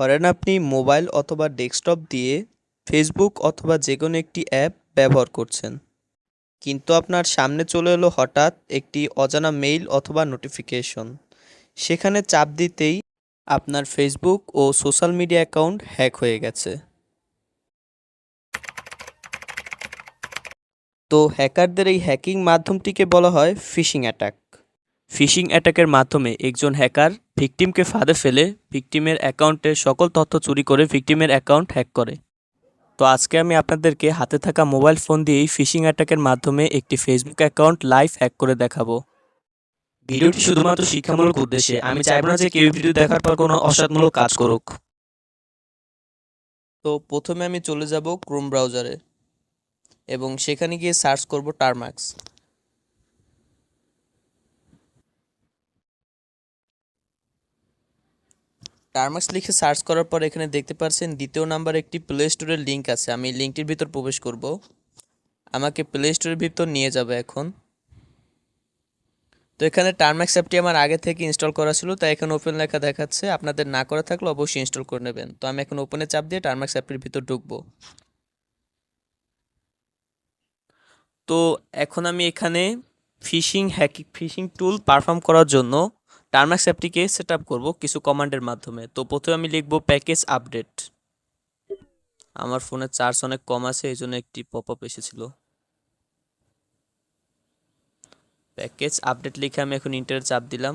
ধরেন আপনি মোবাইল অথবা ডেস্কটপ দিয়ে ফেসবুক অথবা যে কোনো একটি অ্যাপ ব্যবহার করছেন। কিন্তু আপনার সামনে চলে এলো হঠাৎ একটি অজানা মেইল অথবা নোটিফিকেশন। সেখানে চাপ দিতেই আপনার ফেসবুক ও সোশ্যাল মিডিয়া অ্যাকাউন্ট হ্যাক হয়ে গেছে। তো হ্যাকারদের এই হ্যাকিং মাধ্যমটিকে বলা হয় ফিশিং অ্যাটাক। ফিশিং অ্যাটাকের মাধ্যমে একজন হ্যাকার ভিকটিমকে ফাঁদে ফেলে ভিকটিমের অ্যাকাউন্টের সকল তথ্য চুরি করে ভিকটিমের অ্যাকাউন্ট হ্যাক করে। তো আজকে আমি আপনাদেরকে হাতে থাকা মোবাইল ফোন দিয়েই ফিশিং অ্যাটাকের মাধ্যমে একটি ফেসবুক অ্যাকাউন্ট লাইভ হ্যাক করে দেখাবো। ভিডিওটি শুধুমাত্র শিক্ষামূলক উদ্দেশ্যে, আমি চাইব না যে কেউ ভিডিও দেখার পর কোনো অসাধমূলক কাজ করুক। তো প্রথমে আমি চলে যাব ক্রোম ব্রাউজারে এবং সেখানে গিয়ে সার্চ করব টারম্যাক্স টারম্যাক্স লিখে সার্চ করার পর এখানে দেখতে পাচ্ছেন দ্বিতীয় নাম্বার একটি প্লে স্টোরের লিঙ্ক আছে। আমি লিঙ্কটির ভিতর প্রবেশ করব। আমাকে প্লে স্টোরের ভিতর নিয়ে যাবে এখন। তো এখানে টারম্যাক্স অ্যাপটি আমার আগে থেকে ইনস্টল করা ছিল, তাই এখানে ওপেন লেখা দেখাচ্ছে। আপনাদের না করা থাকলে অবশ্যই ইনস্টল করে নেবেন। তো আমি এখন ওপেনে চাপ দিয়ে টারম্যাক্স অ্যাপটির ভিতর ঢুকবো। তো এখন আমি এখানে phishing hacking phishing tool perform করার জন্য টার্মাক্স অ্যাপটিকে সেট আপ করব কিছু কমান্ডের মাধ্যমে। তো প্রথমে আমি লিখব প্যাকেজ আপডেট আমার ফোনে চার্জ অনেক কম আছে এই জন্য একটি পপ আপ এসেছিল। প্যাকেজ আপডেট লিখে আমি এখন ইন্টারে চাপ দিলাম।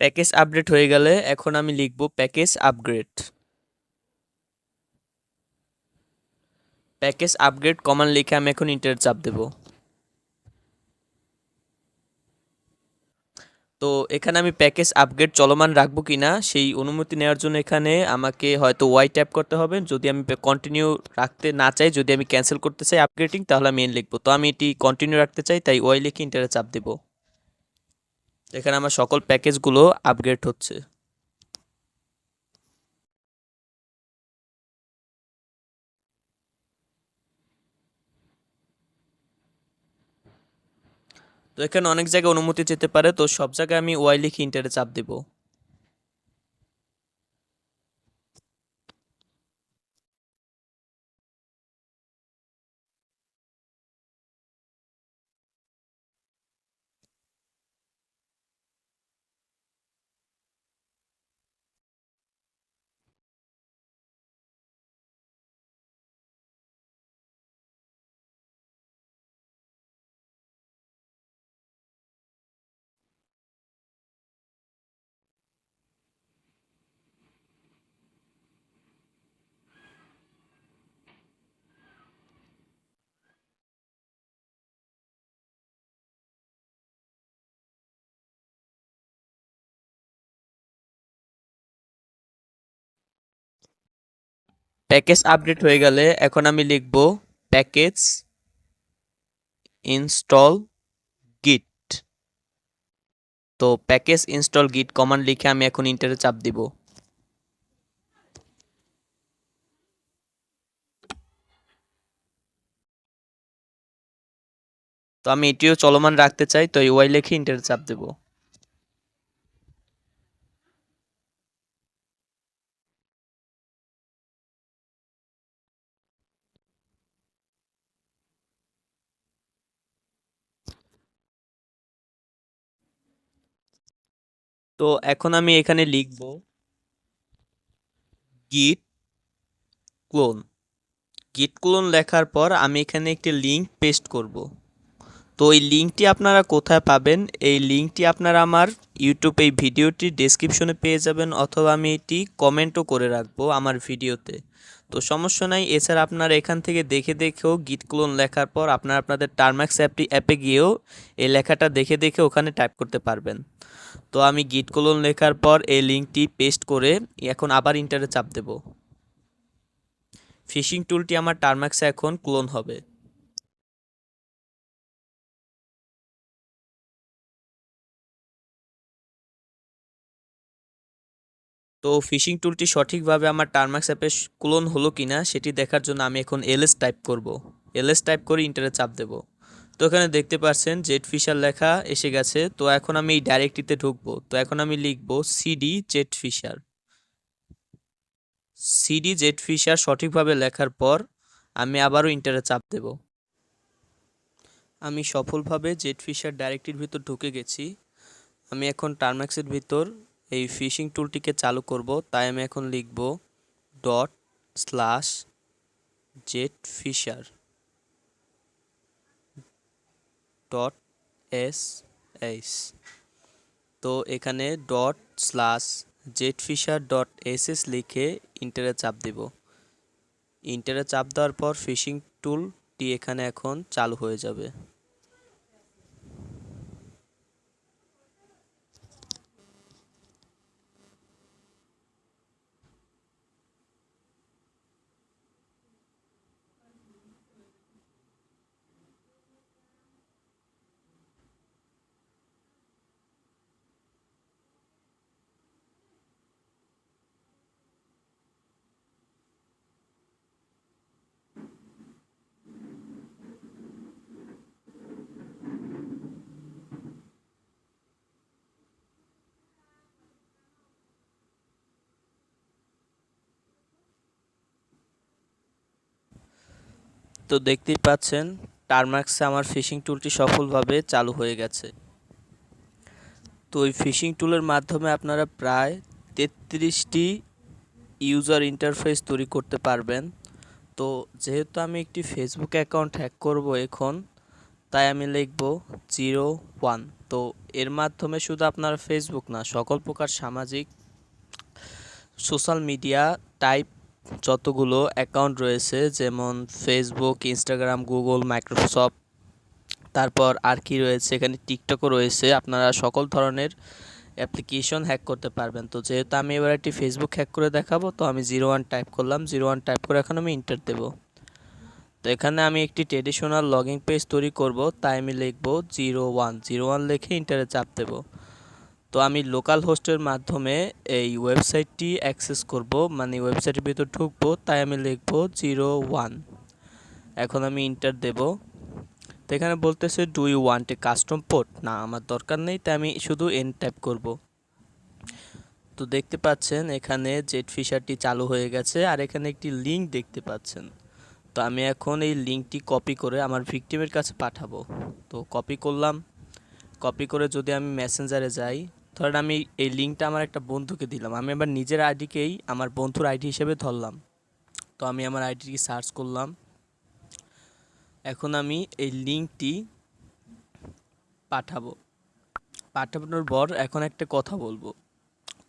প্যাকেজ আপডেট হয়ে গেলে এখন আমি লিখব প্যাকেজ আপগ্রেড। প্যাকেজ আপগ্রেড কমান লিখে আমি এখন ইন্টার চাপ দেব। তো এখানে আমি প্যাকেজ আপগ্রেড চলমান রাখব কি না, সেই অনুমতি নেওয়ার জন্য এখানে আমাকে হয়তো ওয়াই ট্যাপ করতে হবে। যদি আমি কন্টিনিউ রাখতে না চাই, যদি আমি ক্যান্সেল করতে চাই আপগ্রেডিং তাহলে আমি এন লিখব। তো আমি এটি কন্টিনিউ রাখতে চাই, তাই ওয়াই লিখে ইন্টারে চাপ দেবো। এখানে আমার সকল প্যাকেজগুলো আপগ্রেড হচ্ছে। তো এখানে অনেক জায়গায় অনুমতি যেতে পারে, তো সব জায়গায় আমি ওয়াই লিখে ইন্টারে চাপ দেব। প্যাকেজ আপডেট হয়ে গেলে এখন আমি লিখব প্যাকেজ ইনস্টল গিট তো প্যাকেজ ইনস্টল গিট কমান্ড লিখে আমি এখন ইন্টারে চাপ দিব। তো আমি এটিও চলমান রাখতে চাই, তো এই ওয়াই লিখে ইন্টারে চাপ দেব। তো এখন আমি এখানে লিখব গিট ক্লোন গিট ক্লোন লেখার পর আমি এখানে একটি লিঙ্ক পেস্ট করব। তো এই লিঙ্কটি আপনারা কোথায় পাবেন? এই লিঙ্কটি আপনারা আমার ইউটিউব এই ভিডিওটি ডেসক্রিপশনে পেয়ে যাবেন, অথবা আমি এটি কমেন্টও করে রাখব আমার ভিডিওতে। তো সমস্যা নাই। এছাড়া আপনারা এখান থেকে দেখে দেখেও গিট ক্লোন লেখার পর আপনারা আপনাদের টার্ম্যাক্স অ্যাপটি অ্যাপে গিয়েও এই লেখাটা দেখে দেখে ওখানে টাইপ করতে পারবেন। তো আমি গিট ক্লোন লেখার পর এই লিঙ্কটি পেস্ট করে এখন আবার ইন্টারে চাপ দেব। ফিশিং টুলটি আমার টার্ম্যাক্সে এখন ক্লোন হবে। তো ফিশিং টুলটি সঠিকভাবে আমার টার্মাক্স অ্যাপে ক্লোন হলো কিনা সেটি দেখার জন্য আমি এখন এলএস টাইপ করব। এলএস টাইপ করে ইন্টারে চাপ দেব। তো এখানে দেখতে পাচ্ছেন জেট ফিশার লেখা এসে গেছে। তো এখন আমি এই ডাইরেক্টরিতে ঢুকবো। তো এখন আমি লিখব CD Z phisher. CD Z phisher সঠিকভাবে লেখার পর আমি আবারও ইন্টারে চাপ দেব। আমি সফলভাবে জেট ফিশার ডাইরেক্টির ভিতর ঢুকে গেছি। আমি এখন টার্ম্যাক্সের ভিতর এই ফিশিং টুলটিকে চালু করব। তাই আমি এখন লিখব dot slash Z phisher dot S S তো এখানে dot slash Z phisher dot S S লিখে ইন্টারে চাপ দেব। ইন্টারে চাপ দেওয়ার পর ফিশিং টুলটি এখানে এখন চালু হয়ে যাবে। তো দেখতেই পাচ্ছেন, টারমাক্সে আমার ফিশিং টুলটি সফলভাবে চালু হয়ে গেছে। তো ওই ফিশিং টুলের মাধ্যমে আপনারা প্রায় তেত্রিশটি ইউজার ইন্টারফেস তৈরি করতে পারবেন। তো যেহেতু আমি একটি ফেসবুক অ্যাকাউন্ট হ্যাক করব এখন, তাই আমি লিখব জিরো ওয়ান। তো এর মাধ্যমে শুধু আপনারা ফেসবুক না, সকল প্রকার সামাজিক, সোশ্যাল মিডিয়া, টাইপ যতগুলো অ্যাকাউন্ট রয়েছে, যেমন ফেসবুক ইনস্টাগ্রাম গুগল মাইক্রোসফট তারপর আর কি রয়েছে, এখানে টিকটকও রয়েছে, আপনারা সকল ধরনের অ্যাপ্লিকেশন হ্যাক করতে পারবেন। তো যেহেতু আমি এবার একটি ফেসবুক হ্যাক করে দেখাবো, তো আমি জিরো ওয়ান টাইপ করলাম জিরো ওয়ান টাইপ করে এখন আমি ইন্টার দেব। তো এখানে আমি একটি ট্রেডিশনাল লগিং পেজ তৈরি করব, তাই আমি লিখব জিরো ওয়ান জিরো ওয়ান লিখে ইন্টারে চাপ দেব। তো আমি লোকাল হোস্টের মাধ্যমে এই ওয়েবসাইটটি অ্যাক্সেস করব। মানে ওয়েবসাইটের ভিতর ঢুকবো, তাই আমি লিখব জিরো ওয়ান এখন আমি ইন্টার দেব। তো এখানে বলতেছে do you want a custom port না, আমার দরকার নেই, তাই আমি শুধু এন টাইপ করব। তো দেখতে পাচ্ছেন, এখানে জেট ফিশারটি চালু হয়ে গেছে, আর এখানে একটি লিঙ্ক দেখতে পাচ্ছেন। তো আমি এখন এই লিঙ্কটি কপি করে আমার ভিকটিমের কাছে পাঠাবো। তো কপি করলাম। কপি করে যদি আমি মেসেঞ্জারে যাই ধরেন আমি এই লিঙ্কটা আমার একটা বন্ধুকে দিলাম। আমি আবার নিজের আইডিকেই আমার বন্ধুর আইডি হিসেবে ধরলাম। তো আমি আমার আইডিটি সার্চ করলাম। এখন আমি এই লিঙ্কটি পাঠাবো। পাঠানোর পর এখন একটা কথা বলব।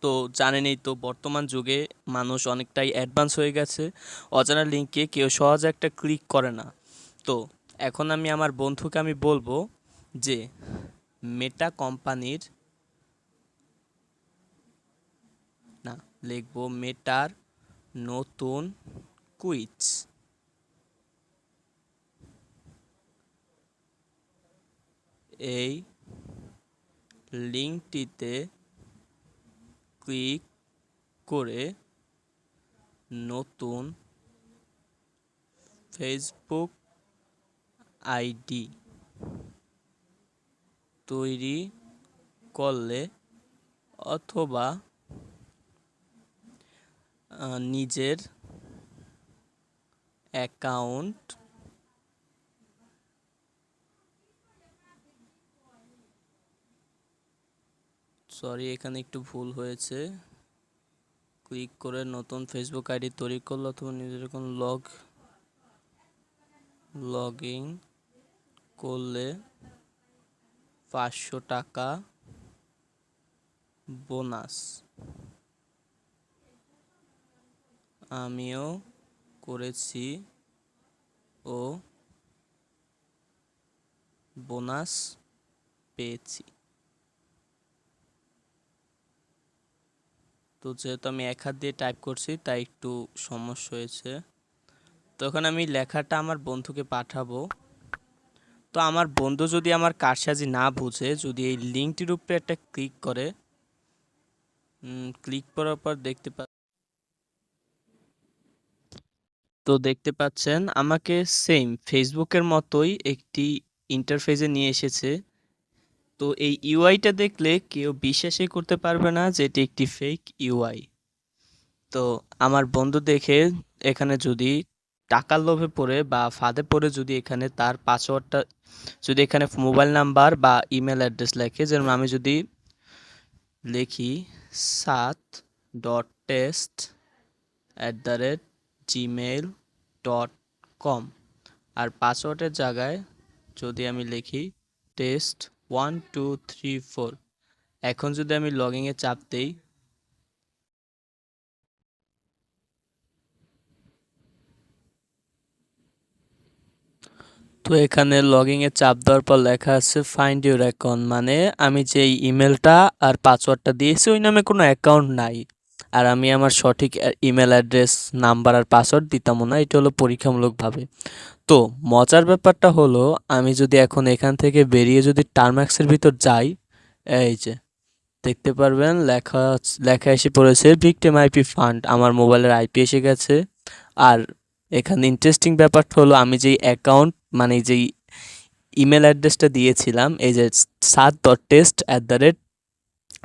তো জানেনই তো বর্তমান যুগে মানুষ অনেকটাই অ্যাডভান্স হয়ে গেছে। অজানা লিঙ্কে কেউ সহজে একটা ক্লিক করে না। তো এখন আমি আমার বন্ধুকে আমি বলব যে মেটা কোম্পানির না লিখব মেটার নতুন কুইজ। এই লিঙ্কটিতে ক্লিক করে নতুন ফেসবুক আইডি তৈরি করলে অথবা নিজের অ্যাকাউন্ট সরি এখানে একটু ভুল হয়েছে। ক্লিক করে নতুন ফেসবুক আইডি তৈরি করলে অথবা নিজের কোনো লগ লগ ইন করলে পাঁচশো টাকা বোনাস আমিও করেছি ও বোনাস পেয়েছি। তো যেহেতু আমি এক হাত দিয়ে টাইপ করছি, তাই একটু সমস্যা হয়েছে। তখন আমি লেখাটা আমার বন্ধুকে পাঠাবো। তো আমার বন্ধু যদি আমার কারসাজি না বুঝে, যদি এই লিঙ্কটির উপরে একটা ক্লিক করে ক্লিক করার পর দেখতে পা তো দেখতে পাচ্ছেন আমাকে সেম ফেসবুকের মতোই একটি ইন্টারফেসে নিয়ে এসেছে। তো এই ইউআইটা দেখলে কেউ বিশ্বাসই করতে পারবে না যে এটি একটি ফেক ইউআই তো আমার বন্ধু দেখে এখানে যদি টাকার লোভে পড়ে বা ফাঁদে পড়ে যদি এখানে তার পাসওয়ার্ডটা যদি এখানে মোবাইল নাম্বার বা ইমেল অ্যাড্রেস লেখে, যেমন আমি যদি লিখি সাত dot test at the rate Gmail dot com আর পাসওয়ার্ডের জায়গায় যদি আমি লিখি test one two three four এখন যদি আমি লগইনে চাপ দিই, তো এখানে লগইনে চাপ দেওয়ার পর লেখা আছে ফাইন্ড ইউর অ্যাকাউন্ট মানে আমি যে ইমেলটা আর পাসওয়ার্ডটা দিয়েছি, ওই নামে কোনো অ্যাকাউন্ট নাই। আর আমি আমার সঠিক ইমেল অ্যাড্রেস নাম্বার আর পাসওয়ার্ড দিতামও না, এটা হলো পরীক্ষামূলকভাবে তো মজার ব্যাপারটা হলো, আমি যদি এখন এখান থেকে বেরিয়ে যদি টার্ম্যাক্সের ভিতর যাই, এই যে, দেখতে পারবেন লেখা লেখা এসে পড়েছে ভিক্টিম আইপি ফান্ড আমার মোবাইলের আইপি এসে গেছে। আর এখানে ইন্টারেস্টিং ব্যাপারটা হলো, আমি যেই অ্যাকাউন্ট মানে যেই ইমেল অ্যাড্রেসটা দিয়েছিলাম, এই যে সাত dot test at the rate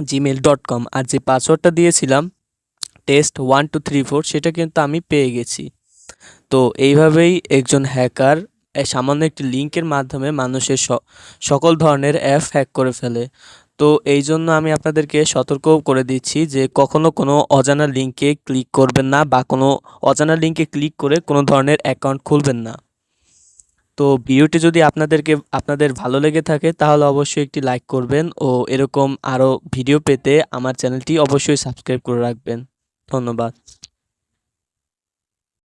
Gmail dot com আর যে পাসওয়ার্ডটা দিয়েছিলাম test one two three four সেটা কিন্তু আমি পেয়ে গেছি। তো এইভাবেই একজন হ্যাকার সামান্য একটি লিঙ্কের মাধ্যমে মানুষের সকল ধরনের অ্যাপ হ্যাক করে ফেলে। তো এই জন্য আমি আপনাদেরকে সতর্ক করে দিচ্ছি যে কখনো কোনো অজানা লিঙ্কে ক্লিক করবেন না বা কোনো অজানা লিঙ্কে ক্লিক করে কোনো ধরনের অ্যাকাউন্ট খুলবেন না। তো ভিডিওটি যদি আপনাদেরকে, আপনাদের ভালো লেগে থাকে তাহলে অবশ্যই একটি লাইক করবেন ও এরকম আরও ভিডিও পেতে আমার চ্যানেলটি অবশ্যই সাবস্ক্রাইব করে রাখবেন। ধন্যবাদ।